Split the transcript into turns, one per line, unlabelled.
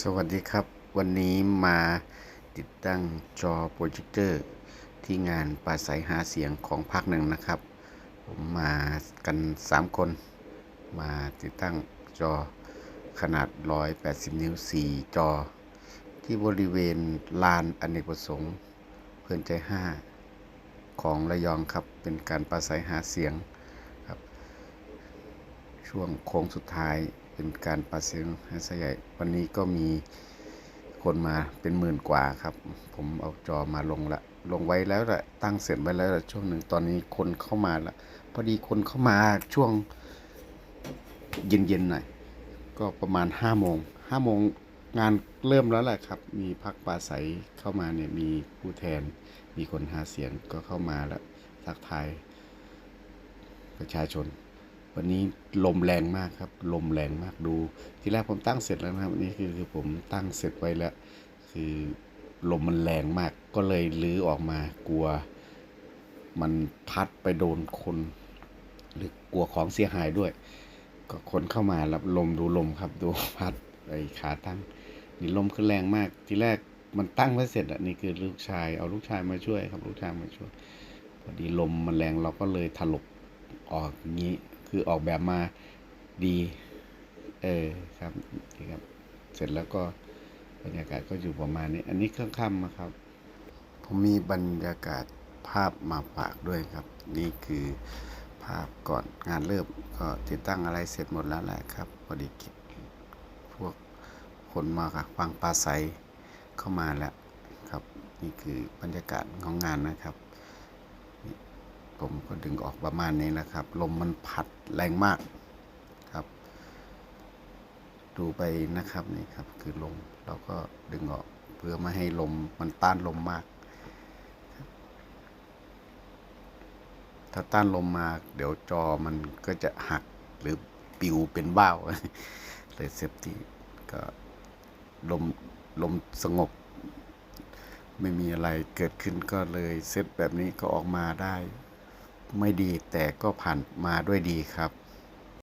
สวัสดีครับ วันนี้มาติดตั้งจอโปรเจคเตอร์ ที่งานปราศัยหาเสียงของภาคหนึ่งนะครับ ผมมากัน 3 คน มาติดตั้งจอขนาด 180 นิ้ว 4 จอ ที่บริเวณลานอเนกประสงค์เพื่อนใจ 5 ของระยองครับ เป็นการปราศัยหาเสียงครับ ช่วงโค้งสุดท้าย เป็นการปราศัยหาเสียงใหญ่ วันนี้ก็มีคนมาเป็นหมื่นกว่าครับ ผมเอาจอมาลงละ ลงไว้แล้วละตั้งเสร็จไว้แล้วละช่วงหนึ่งตอนนี้คนเข้ามาละพอดีคนเข้ามาช่วงเย็นๆหน่อยก็ประมาณห้าโมงห้าโมงงานเริ่มแล้วแหละครับ มีพักปราศัยเข้ามาเนี่ยมีผู้แทน มีคนหาเสียงก็เข้ามาแล้วทักทายประชาชน วันนี้ลมแรงมากครับ ลมแรงมากดู ทีแรกผมตั้งเสร็จแล้วนะครับอันนี้คือคือผมตั้งเสร็จไว้แล้ว คือลมมันแรงมาก ก็เลยลื้อออกมากลัว มันพัดไปโดนคน หรือกลัวของเสียหายด้วย ก็คนเข้ามาแล้วลมดูลมครับ ดูพัดไอ้ขาตั้งนี่ลมคือแรงมาก ทีแรกมันตั้งไว้เสร็จอะนี่คือลูกชาย เอาลูกชายมาช่วยครับ ลูกชายมาช่วยพอดีลมมันแรงเราก็เลยถลกออกงี้ คือออกแบบมาดีเออครับนี่ครับ เสร็จแล้วก็บรรยากาศก็อยู่ประมาณนี้ อันนี้เครื่องค่ำนะครับ ผมมีบรรยากาศภาพมาฝากด้วยครับ นี่คือภาพก่อนงานเริ่มก็ติดตั้งอะไรเสร็จหมดแล้วแหละครับพอดีกิจพวกคนมาค่ะฟังปลาใสเข้ามาแล้วครับ นี่คือบรรยากาศของงานนะครับ ผมก็ดึงออกประมาณนี้นะครับ ลมมันพัดแรงมากครับ ดูไปนะครับนี่ครับ คือลมเราก็ดึงออกเพื่อไม่ให้ลมมันต้านลมมาก ถ้าต้านลมมาก เดี๋ยวจอมันก็จะหักหรือปิวเป็นบ้าวเลยเซฟตี้ก็ลมลมสงบ ไม่มีอะไรเกิดขึ้นก็เลยเซตแบบนี้ก็ออกมาได้ ไม่ดีแต่ก็ผ่านมาด้วยดีครับ